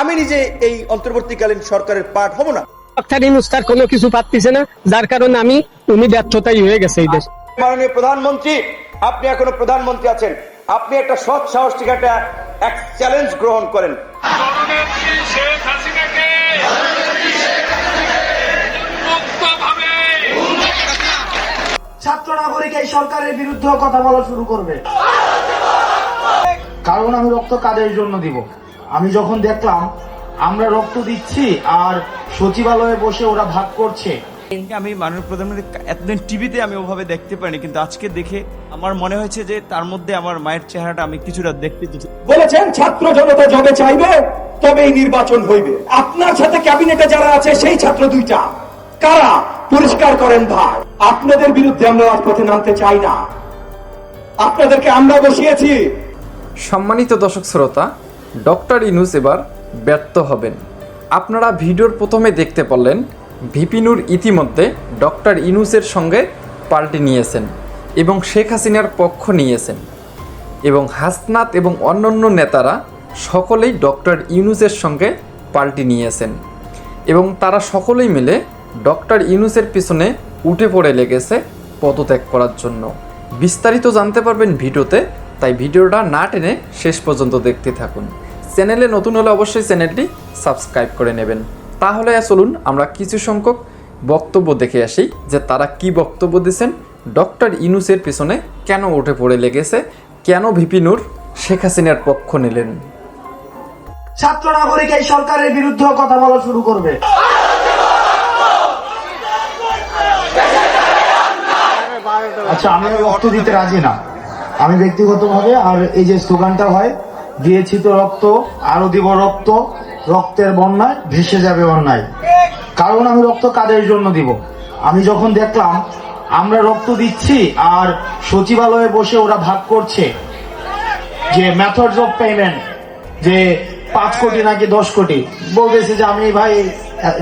আমি নিজে এই অন্তর্বর্তীকালীন সরকারের পার্ট হব না। ডক্টর ইউনুস তার কোনো কিছু পাচ্ছিছে না যার কারণে আমি উনি ব্যর্থতাই হয়ে গেছে এই দেশ। মাননীয় প্রধানমন্ত্রী আপনি এখনও প্রধানমন্ত্রী আছেন। আপনি একটা সৎ সাহস থেকে একটা এক চ্যালেঞ্জ গ্রহণ করেন। ছাত্র নাগরিক এই সরকারের বিরুদ্ধে কথা বলা শুরু করবে। কারণ আমি রক্ত কাদের জন্য দিব? আমি যখন দেখলাম আমরা রক্ত দিচ্ছি আর সচিবালয়ে বসে ওরা ভাগ করছে। আমি মাননীয় প্রধানমন্ত্রী এতদিন টিভিতে আমি ওভাবে দেখতে পারিনি কিন্তু আজকে দেখে আমার মনে হয়েছে যে তার মধ্যে আমার মায়ের চেহারাটা আমি কিছুটা দেখতে বলেছেন ছাত্র জনতা যবে চাইবে তবেই নির্বাচন হইবে। আপনার সাথে ক্যাবিনেটে যারা আছে সেই ছাত্র দুইটা। কারা? পরিষ্কার করেন ভাই। আপনাদের বিরুদ্ধে আমরা রাজপথে নামতে চাই না। আপনাদেরকে আমরা বসিয়েছি। সম্মানিত দর্শক শ্রোতা ডক্টর ইনুস এবার ব্যর্থ হবেন। আপনারা ভিডিওর প্রথমে দেখতে পারলেন ভিপিনুর ইতিমধ্যে ডক্টর ইনুসের সঙ্গে পাল্টে নিয়েছেন এবং শেখ হাসিনার পক্ষ নিয়েছেন। এবং হাসনাত এবং অন্যান্য নেতারা সকলেই ডক্টর ইউনুসের সঙ্গে পাল্টি নিয়েছেন এবং তারা সকলেই মিলে ডক্টর ইউনুসের পিছনে উঠে পড়ে লেগেছে পদত্যাগ করার জন্য। বিস্তারিত জানতে পারবেন ভিডিওতে, তাই ভিডিওটা না টেনে শেষ পর্যন্ত দেখতে থাকুন। চ্যানেলে নতুন হলে অবশ্যই চ্যানেলটি সাবস্ক্রাইব করে নেবেন। তাহলে চলুন আমরা কিছু সংখ্যক বক্তব্য দেখে আসি যে তারা কি বক্তব্য দিয়েছেন ডক্টর ইনুসের পিছনে কেন উঠে পড়ে লেগেছে কেন ভিপিনুর শেখ হাসিনার পক্ষ নিলেন। ছাত্র নাগরিক এই সরকারের বিরুদ্ধে কথা বলা শুরু করবে। আচ্ছা আমি রক্ত দিতে রাজি না। আমি ব্যক্তিগতভাবে আর এই যে স্লোগানটা হয় দিয়েছি তো রক্ত, আরও দিব রক্ত। রক্তের বন্যায় ভেসে যাবে অন্যায় কারণ আমি রক্ত কাদের জন্য দিব? আমি যখন দেখলাম আমরা রক্ত দিচ্ছি আর সচিবালয়ে বসে ওরা ভাগ করছে যে মেথডস অফ পেমেন্ট যে পাঁচ কোটি নাকি দশ কোটি, বলতেছে যে আমি ভাই,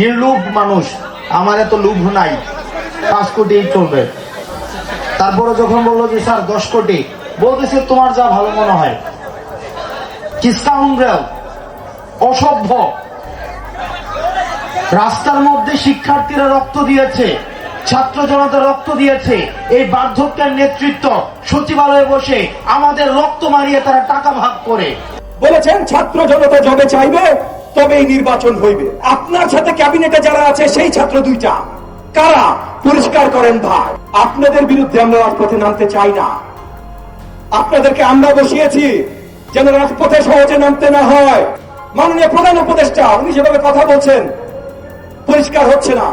নির্লোভ মানুষ, আমার এত লোভ নাই, পাঁচ কোটি চলবে। তারপরে যখন বলল যে স্যার দশ কোটি, বলতেছে তোমার যা ভালো মনে হয়। কি scoundrel, অসভ্য। রাস্তার মধ্যে শিক্ষার্থীরা রক্ত দিয়েছে ছাত্র জনতা রক্ত দিয়েছে এই বার্ধক্যের নেতৃত্ব সচিবালয়ে বসে আমাদের রক্ত মারিয়ে তারা টাকা ভাগ করে। বলেছেন ছাত্র জনতা যবে চাইবে তবেই নির্বাচন হইবে। আপনার সাথে ক্যাবিনেটে যারা আছে সেই ছাত্র দুইটা। কারা? পরিষ্কার করেন ভাই। আপনাদের বিরুদ্ধে আমরা রাজপথে নামতে চাই না। আপনাদেরকে আমরা বসিয়েছি। যেন রাজপথে সহজে নামতে না হয়। মাননীয় প্রধান উপদেষ্টা উনি যেভাবে কথা বলছেন পরিষ্কার হচ্ছে না।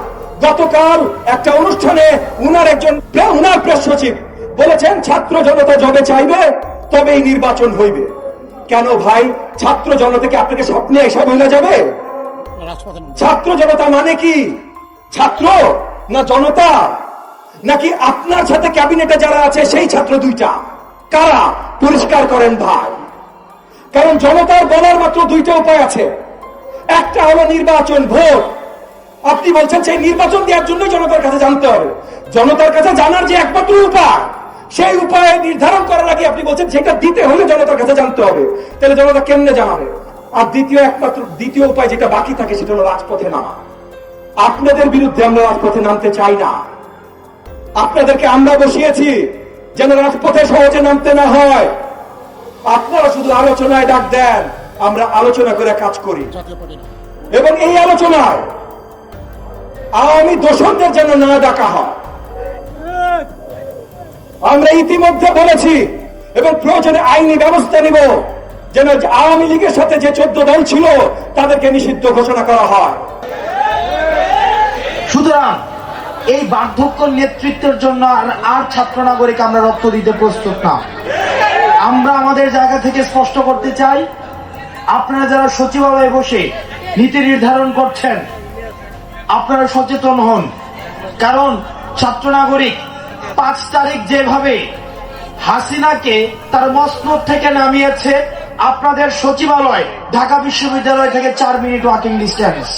গতকাল একটা অনুষ্ঠানে উনার একজন উনার প্রেস সচিব বলেছেন ছাত্র জনতা যবে চাইবে তবেই নির্বাচন হইবে। কেন ভাই? ছাত্র জনতাকে আপনাকে স্বপ্নে এসব হইলে যাবে? ছাত্র জনতা মানে কি? ছাত্র না জনতা? নাকি আপনার সাথে ক্যাবিনেটে যারা আছে সেই ছাত্র দুইটা? কারা? পরিষ্কার করেন ভাই। কারণ জনতার বলার মাত্র দুইটা উপায় আছে। একটা হলো নির্বাচন ভোট। আপনি বলছেন সেই নির্বাচন দেওয়ার জন্য জনতার কাছে জানতে হবে। জনতার কাছে জানার যে একমাত্র উপায়, সেই উপায় নির্ধারণ করার আগে আপনি বলছেন সেটা দিতে হলে জনতার কাছে জানতে হবে। তাহলে জনতা কেমনে জানাবে? আর দ্বিতীয় একমাত্র, দ্বিতীয় উপায় যেটা বাকি থাকে সেটা হলো রাজপথে নামা। আপনাদের বিরুদ্ধে আমরা রাজপথে নামতে চাই না। আপনাদেরকে আমরা বসিয়েছি যেন রাজপথে সহজে নামতে না হয়। আপনারা শুধু আলোচনায় ডাক দেন, আমরা আলোচনা করে কাজ করি। এবং এই আলোচনায় আওয়ামী দোষরদের যেন না ডাকা হয়। আমরা ইতিমধ্যে বলেছি, এবং প্রয়োজনে আইনি ব্যবস্থা নিব, যেন আওয়ামী লীগের সাথে যে চোদ্দ দল ছিল, তাদেরকে নিষিদ্ধ ঘোষণা করা হয়। সুতরাং এই বার্ধক্য নেতৃত্বের জন্য আর আর ছাত্র নাগরিক আমরা রক্ত দিতে প্রস্তুত না। আমরা আমাদের জায়গা থেকে স্পষ্ট করতে চাই, আপনারা যারা সচিবালয়ে বসে নীতি নির্ধারণ করছেন, আপনারা সচেতন হন। কারণ ছাত্র নাগরিক পাঁচ তারিখ যেভাবে হাসিনাকে তার মসনদ থেকে নামিয়েছে, আপনাদের সচিবালয়, ঢাকা বিশ্ববিদ্যালয় থেকে চার মিনিট ওয়াকিং ডিস্টেন্স।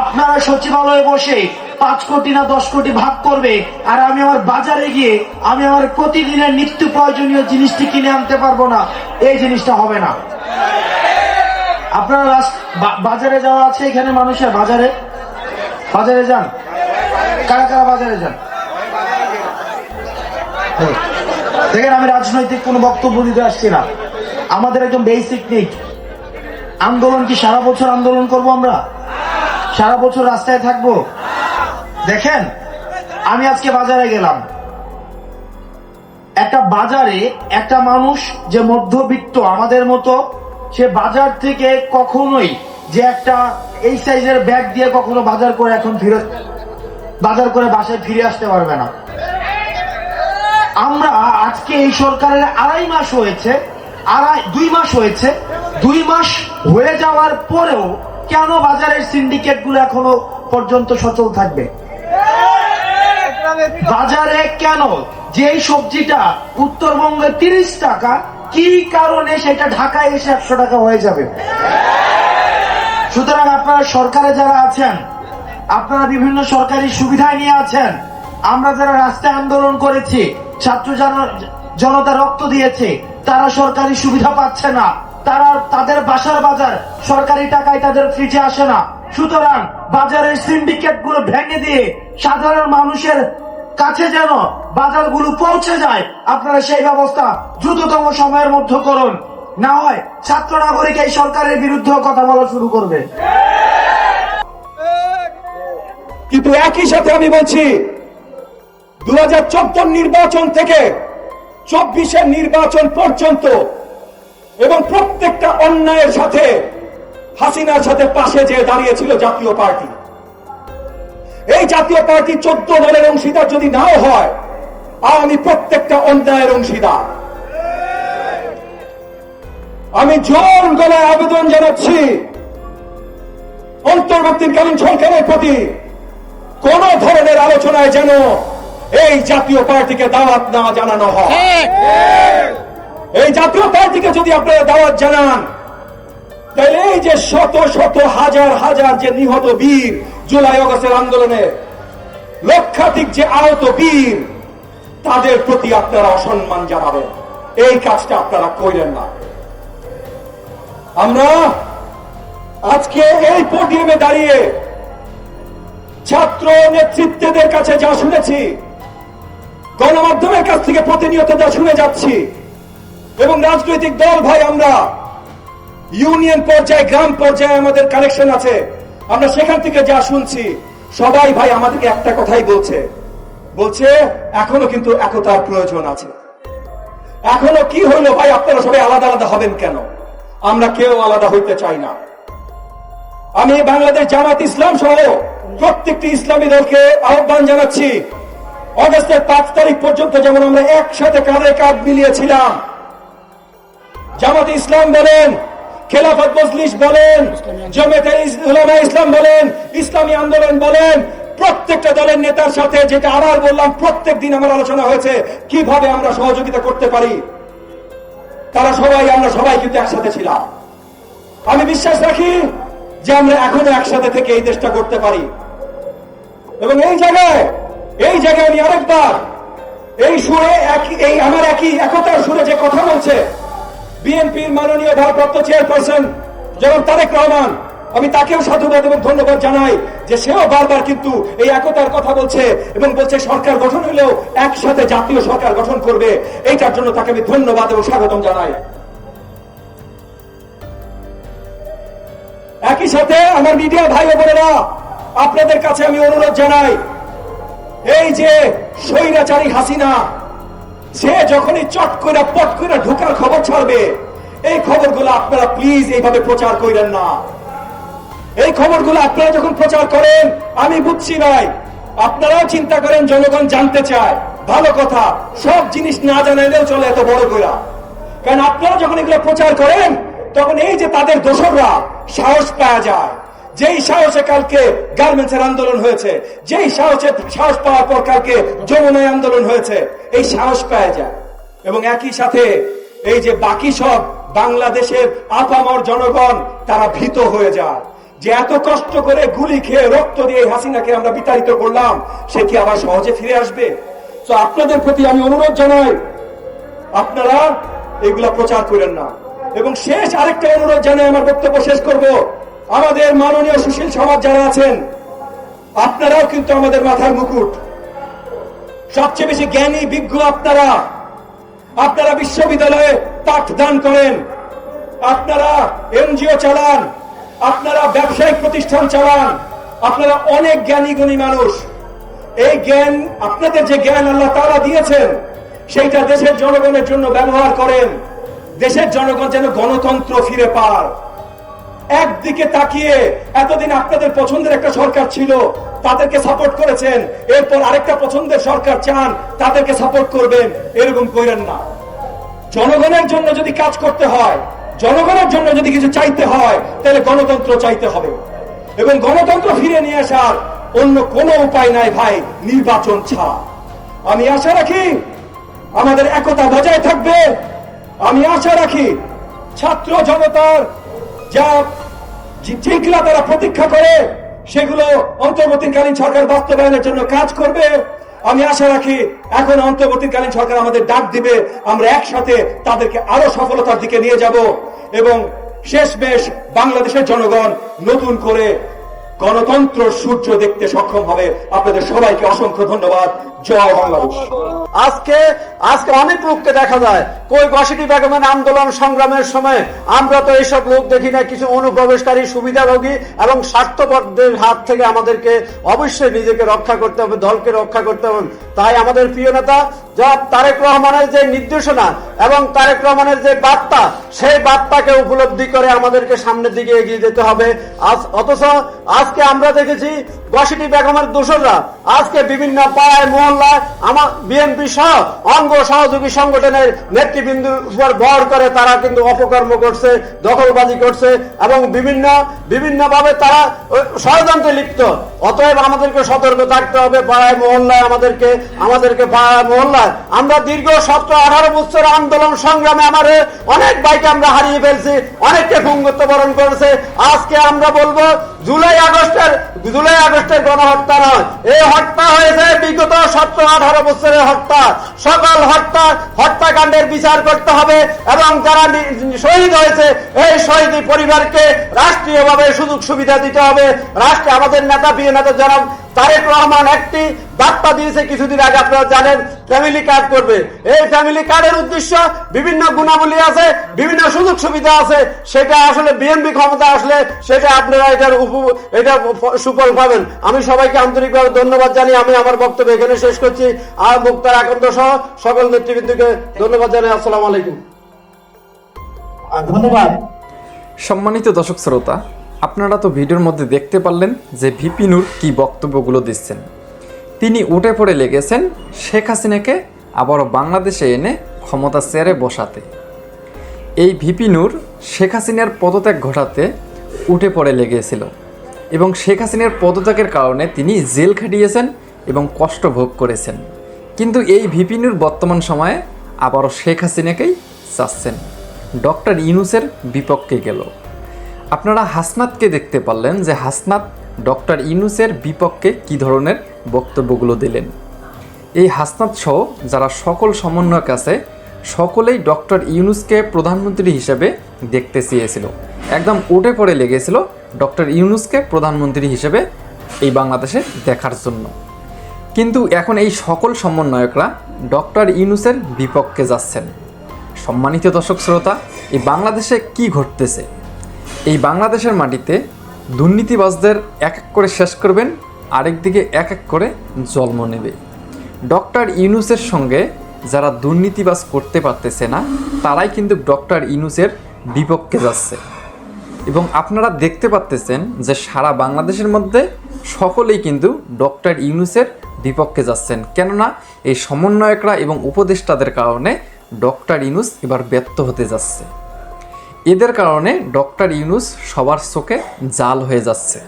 আপনারা সচিবালয়ে বসে পাঁচ কোটি না দশ কোটি ভাগ করবে, আর আমি আমার বাজারে গিয়ে আমি আমার প্রতিদিনের নিত্য প্রয়োজনীয় জিনিসটি কিনে আনতে পারব না। এই জিনিসটা হবে না। আপনারা বাজারে যাওয়া আছে এখানে মানুষের? বাজারে? বাজারে যান। কারা কারা বাজারে যান। দেখেন আমি রাজনৈতিক কোনো বক্তব্য দিতে আসছি না। আমাদের একদম বেসিক নিড আন্দোলন কি সারা বছর আন্দোলন করব আমরা? সারা বছর রাস্তায় থাকব? দেখেন, আমি আজকে বাজারে গেলাম। একটা বাজারে একটা মানুষ যে মধ্যবিত্ত, আমাদের মতো, সে বাজার থেকে কখনোই যে একটা এই সাইজের ব্যাগ দিয়ে কখনো বাজার করে এখন ফিরে বাজার করে বাসায় ফিরে আসতে পারবে না। আমরা আজকে এই সরকারের আড়াই মাস হয়েছে, আড়াই দুই মাস হয়েছে। দুই মাস হয়ে যাওয়ার পরেও কেন বাজারের সিন্ডিকেটগুলো এখনও পর্যন্ত সচল থাকবে? বাজারে কেন? যে সবজিটা উত্তরবঙ্গে তিরিশ টাকা, কি কারণে সেটা ঢাকায় এসে একশো টাকা হয়ে যাবে? সুতরাং আপনারা সরকারে যারা আছেন, আপনারা বিভিন্ন সরকারি সুবিধা নিয়ে আছেন, আমরা যারা রাস্তায় আন্দোলন করেছি, ছাত্র জন- জনতা রক্ত দিয়েছে, তারা সরকারি সুবিধা পাচ্ছে না। তারা, তাদের বাসার বাজার সরকারি টাকায় তাদের ফ্রিজে আসে না। সুতরাং বাজারের সিন্ডিকেটগুলো ভেঙে দিয়ে সাধারণ মানুষের কাছে যেন বাজারগুলো পৌঁছে যায়, আপনারা সেই ব্যবস্থা দ্রুততম সময়ের মধ্যে করুন। না হয় ছাত্র নাগরিক এই সরকারের বিরুদ্ধে কথা বলা শুরু করবে। কিন্তু একই সাথে আমি বলছি দু হাজার চোদ্দ নির্বাচন থেকে চব্বিশের নির্বাচন পর্যন্ত এবং প্রত্যেকটা অন্যায়ের সাথে হাসিনার সাথে পাশে যে দাঁড়িয়েছিল জাতীয় পার্টি। এই জাতীয় পার্টি চোদ্দ দলের অংশীদার যদি নাও হয় আমি প্রত্যেকটা অন্যায়ের অংশীদার। আমি জোর গলায় আবেদন জানাচ্ছি অন্তর্বর্তীকালীন সরকারের প্রতি কোন ধরনের আলোচনায় যেন এই জাতীয় পার্টিকে দাওয়াত না জানানো হয়। এই জাতীয় পার্টিকে যদি আপনারা দাওয়াত জানান তাহলে এই যে শত শত হাজার হাজার যে নিহত বীর জুলাই অগস্টের আন্দোলনে লক্ষাধিক যে আহত বীর, তাদের প্রতি আপনারা অসম্মান জানাবেন। এই কাজটা আপনারা কইলেন না। আমরা আজকে এই পোডিয়ামে দাঁড়িয়ে ছাত্র নেতৃত্বদের কাছে যা শুনেছি, গণমাধ্যমের কাছ থেকে প্রতিনিয়ত যা শুনে যাচ্ছি, এবং রাজনৈতিক দল ভাই আমরা ইউনিয়ন পর্যায়ে, গ্রাম পর্যায়ে আমাদের কানেকশন আছে। আমরা সেখান থেকে যা শুনছি, সবাই ভাই আমাদেরকে একটা কথাই বলছে। বলছে, এখনও কিন্তু একতার প্রয়োজন আছে। এখনও কি হইল ভাই, আপনারা সবাই আলাদা আলাদা হবেন কেন? আমরা কেউ আলাদা হইতে চাই না। আমি বাংলাদেশ জামাত ইসলাম সহ প্রত্যেকটি ইসলামী দলকে আহ্বান জানাচ্ছি, অগস্টের পাঁচ তারিখ পর্যন্ত যেমন আমরা একসাথে কাঁধে কাঁধ মিলিয়েছিলাম, জামাত ইসলাম বলেন খেলাফত মজলিস বলেন ইসলাম বলেন, ইসলামী আন্দোলন বলেন, প্রত্যেকটা দলের নেতার সাথে যেটা আবার বললাম, প্রত্যেক দিন আমার আলোচনা হয়েছে, কীভাবে আমরা সহযোগিতা করতে পারি? তারা সবাই, আমরা সবাই কিন্তু একসাথে ছিলাম। আমি বিশ্বাস রাখি যে আমরা এখনও একসাথে থেকে এই দেশটা করতে পারি। এবং এই জায়গায় এই জায়গায় আমি আরেকবার এই সুরে একই এই আমার একই একতার সুরে যে কথা বলছে বিএনপির মাননীয় ভারপ্রাপ্ত চেয়ারপারসন যেমন তারেক রহমান, আমি তাকেও সাধুবাদ এবং ধন্যবাদ জানাই যে সেও বারবার কিন্তু এই একতার কথা বলছে এবং বলছে সরকার গঠন হলেও একসাথে জাতীয় সরকার গঠন করবে। এইটার জন্য তাকে আমি ধন্যবাদ এবং স্বাগতম জানাই। একই সাথে আমার মিডিয়া ভাই বোনেরা, আপনাদের কাছে আমি অনুরোধ জানাই, এই যে স্বৈরাচারী হাসিনা সে যখনই চট করে, পট করে ঢোকার খবর ছাড়বে, এই খবরগুলো আপনারা প্লিজ এইভাবে প্রচার করেন না। এই খবরগুলো আপনারা যখন প্রচার করেন, আমি বুঝছি ভাই, আপনারাও চিন্তা করেন, জনগণ জানতে চায়। ভালো কথা, সব জিনিস না জানাইলেও চলে এত বড় কইরা কারণ আপনারা যখন এগুলো প্রচার করেন, তখন এই যে তাদের দোসররা, সাহস পাওয়া যায়। যেই সাহসে কালকে গার্মেন্টসের আন্দোলন হয়েছে, যেই সাহসে সাহস পাওয়ার পর কালকে যমুনায় আন্দোলন হয়েছে, এই সাহস পাওয়া যায়। এবং একই সাথে এই যে বাকি সব বাংলাদেশের আপামর জনগণ, তারা ভীত হয়ে যায়। যে এত কষ্ট করে গুলি খেয়ে রক্ত দিয়ে হাসিনাকে আমরা বিতাড়িত করলাম, সে কি আবার সহজে ফিরে আসবে? তো আপনাদের প্রতি আমি অনুরোধ জানাই, আপনারা এগুলা প্রচার করেন না। এবং শেষ আরেকটা অনুরোধ জানিয়ে আমার বক্তব্য শেষ করব। আমাদের মাননীয় সুশীল সমাজ যারা আছেন, আপনারাও কিন্তু আমাদের মাথার মুকুট। সবচেয়ে বেশি জ্ঞানী, বিজ্ঞ আপনারা। আপনারা বিশ্ববিদ্যালয়ে পাঠদান করেন। আপনারা এনজিও চালান। আপনারা ব্যবসায়িক প্রতিষ্ঠান চালান। আপনারা অনেক জ্ঞানী, গুণী মানুষ। এই জ্ঞান, আপনাদের যে জ্ঞান আল্লাহ তারা দিয়েছেন, সেইটা দেশের জনগণের জন্য ব্যবহার করেন। দেশের জনগণ যেন গণতন্ত্র ফিরে পায়। একদিকে তাকিয়ে এতদিন আপনাদের পছন্দের একটা সরকার ছিল, তাদেরকে সাপোর্ট করেছেন, এরপর আরেকটা পছন্দের সরকার চান, তাদেরকে সাপোর্ট করবেন, এরকম করেন না। জনগণের জন্য যদি কাজ করতে হয়, জনগণের জন্য যদি কিছু চাইতে হয়, তাহলে গণতন্ত্র চাইতে হবে। এবং গণতন্ত্র ফিরে নিয়ে আসার অন্য কোনো উপায় নাই ভাই, নির্বাচন ছাড়া। আমি আশা রাখি আমাদের একতা বজায় থাকবে। আমি আশা রাখি ছাত্র জনতার যা যেগুলা তারা প্রতীক্ষা করে, সেগুলো অন্তর্বর্তীকালীন সরকার বাস্তবায়নের জন্য কাজ করবে। আমি আশা রাখি এখন অন্তর্বর্তীকালীন সরকার আমাদের ডাক দিবে, আমরা একসাথে তাদেরকে আরও সফলতার দিকে নিয়ে যাব এবং শেষ বেশ বাংলাদেশের জনগণ নতুন করে গণতন্ত্র সূর্য দেখতে সক্ষম হবে। আপনাদের সবাইকে অসংখ্য ধন্যবাদ। জয় বাংলাদেশ আজকে আজকে অনেক লোককে দেখা যায়। কই গসিটি বেগমের আন্দোলন সংগ্রামের সময়? আমরা তো এইসব লোক দেখি না, কিছু অনুপ্রবেশকারী সুবিধাভোগী এবং স্বার্থপরদের হাত থেকে আমাদেরকে অবশ্যই নিজেকে রক্ষা করতে হবে, দলকে রক্ষা করতে হবে। তাই আমাদের প্রিয় নেতা যা তারেক রহমানের যে নির্দেশনা এবং তারেক রহমানের যে বার্তা, সেই বার্তাকে উপলব্ধি করে আমাদেরকে সামনের দিকে এগিয়ে যেতে হবে। আজ অথচ আজকে আমরা দেখেছি গসিটি বেগমের দোসররা আজকে বিভিন্ন পাড়ায়, মহল্লায় আমার বিএনপি সহ অঙ্গ সহযোগী সংগঠনের নেতৃবৃন্দুর উপর ভর করে তারা কিন্তু অপকর্ম করছে, দখলবাজি করছে এবং বিভিন্ন বিভিন্ন ভাবে তারা ষড়যন্ত্রে লিপ্ত। অতএব আমাদেরকে সতর্ক থাকতে হবে, পাড়ায়, মহল্লায় আমাদেরকে আমাদেরকে পাড়ায়, মহল্লায়। আমরা দীর্ঘ সতেরো, আঠারো বছর আন্দোলন সংগ্রামে আমার অনেক বাইকে আমরা হারিয়ে ফেলছি, অনেককে ভঙ্গত্ব বরণ করেছে। আজকে আমরা বলব জুলাই আগস্টের জুলাই আগস্টের গণহত্যা নয়। এই হত্যা হয়েছে বিগত সতেরো আঠারো বছরের হত্যা। সকল হত্যা, হত্যাকাণ্ডের বিচার করতে হবে এবং যারা শহীদ হয়েছে, এই শহীদ পরিবারকে রাষ্ট্রীয়ভাবে সুযোগ সুবিধা দিতে হবে। রাষ্ট্রে আমাদের নেতা প্রিয় নেতা জনাব তারেক রহমান একটি বার্তা দিয়েছে কিছুদিন আগে আপনারা জানেন ফ্যামিলি কার্ড করবে। এই ফ্যামিলি কার্ডের উদ্দেশ্য বিভিন্ন গুণাবলী আছে বিভিন্ন সুযোগ সুবিধা আছে সেটা আসলে বিএনপি ক্ষমতা আসলে সেটা আপনারা এটার উপ- এটা সুফল পাবেন। আমি সবাইকে আন্তরিকভাবে ধন্যবাদ জানিয়ে আমি আমার বক্তব্য এখানে শেষ করছি। আর মুক্তার আকান্ত সহ সকল নেতৃবৃন্দকে ধন্যবাদ জানাই আসসালামু আলাইকুম। ধন্যবাদ। সম্মানিত দর্শক শ্রোতা আপনারা তো ভিডিওর মধ্যে দেখতে পারলেন যে ভিপি নূর কী বক্তব্যগুলো দিচ্ছেন। তিনি উঠে পড়ে লেগেছেন শেখ হাসিনাকে আবারও বাংলাদেশে এনে ক্ষমতা চেয়ারে বসাতে। এই ভিপি নূর শেখ হাসিনার পদত্যাগ ঘটাতে উঠে পড়ে লেগেছিল এবং শেখ হাসিনার পদত্যাগের কারণে তিনি জেল খাটিয়েছেন এবং কষ্ট ভোগ করেছেন। কিন্তু এই ভিপি নূর বর্তমান সময়ে আবারও শেখ হাসিনাকেই চাচ্ছেন। ডক্টর ইউনুসের বিপক্ষে গেল। আপনারা হাসনাতকে দেখতে পারলেন যে হাসনাত ডক্টর ইউনুসের বিপক্ষে কী ধরনের বক্তব্যগুলো দিলেন। এই হাসনাত সহ যারা সকল সমন্বয়ক আছে, সকলেই ডক্টর ইউনুসকে প্রধানমন্ত্রী হিসেবে দেখতে চেয়েছিল। একদম উঠে পড়ে লেগেছিল ডক্টর ইউনুসকে প্রধানমন্ত্রী হিসেবে এই বাংলাদেশে দেখার জন্য। কিন্তু এখন এই সকল সমন্বয়করা ডক্টর ইউনুসের বিপক্ষে যাচ্ছেন। সম্মানিত দর্শক শ্রোতা, এই বাংলাদেশে কি ঘটতেছে? এই বাংলাদেশের মাটিতে দুর্নীতিবাজদের এক এক করে শেষ করবেন আরেকদিকে এক এক করে জন্ম নেবে। ডক্টর ইউনুসের সঙ্গে যারা দুর্নীতিবাজ করতে পারতেছে না, তারাই কিন্তু ডক্টর ইউনুসের বিপক্ষে যাচ্ছে। এবং আপনারা দেখতে পাচ্তেছেন যে সারা বাংলাদেশের মধ্যে সকলেই কিন্তু ডক্টর ইউনুসের বিপক্ষে যাচ্ছেন। কেননা এই সমন্বয়করা এবং উপদেষ্টাদের কারণে ডক্টর ইউনুস এবার ব্যর্থ হতে যাচ্ছে। এদের কারণে ডক্টর ইউনুস সবার চোখে জাল হয়ে যাচ্ছে।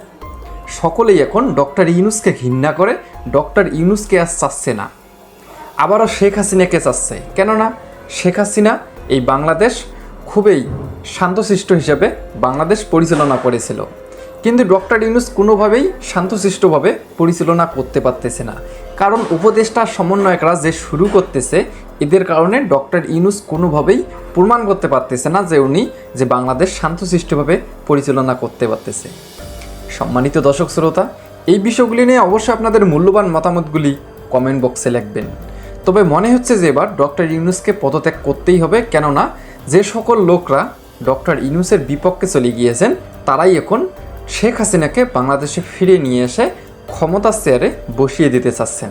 সকলেই এখন ডক্টর ইউনুসকে ঘৃণা করে, ডক্টর ইউনুসকে আর চাচ্ছে না। আবারও শেখ হাসিনাকে চাচ্ছে। কেননা শেখ হাসিনা এই বাংলাদেশ খুবই শান্তশিষ্ট হিসেবে বাংলাদেশ পরিচালনা করেছিল। কিন্তু ডক্টর ইউনুস কোনোভাবেই শান্তশিষ্টভাবে পরিচালনা করতে পারতেছে না। কারণ উপদেষ্টার সমন্বয়করা যে শুরু করতেছে এদের কারণে ডক্টর ইউনুস কোনোভাবেই প্রমাণ করতে পারতেছে না যে উনি যে বাংলাদেশ শান্তশিষ্টভাবে পরিচালনা করতে পারতেছে। সম্মানিত দর্শক শ্রোতা, এই বিষয়গুলি নিয়ে অবশ্যই আপনাদের মূল্যবান মতামতগুলি কমেন্ট বক্সে লিখবেন। তবে মনে হচ্ছে যে এবার ডক্টর ইউনুসকে পদত্যাগ করতেই হবে, কেননা যে সকল লোকরা ডক্টর ইউনুসের বিপক্ষে চলে গিয়েছেন, তারাই এখন শেখ হাসিনাকে বাংলাদেশে ফিরে নিয়ে এসে ক্ষমতার চেয়ারে বসিয়ে দিতে চাচ্ছেন।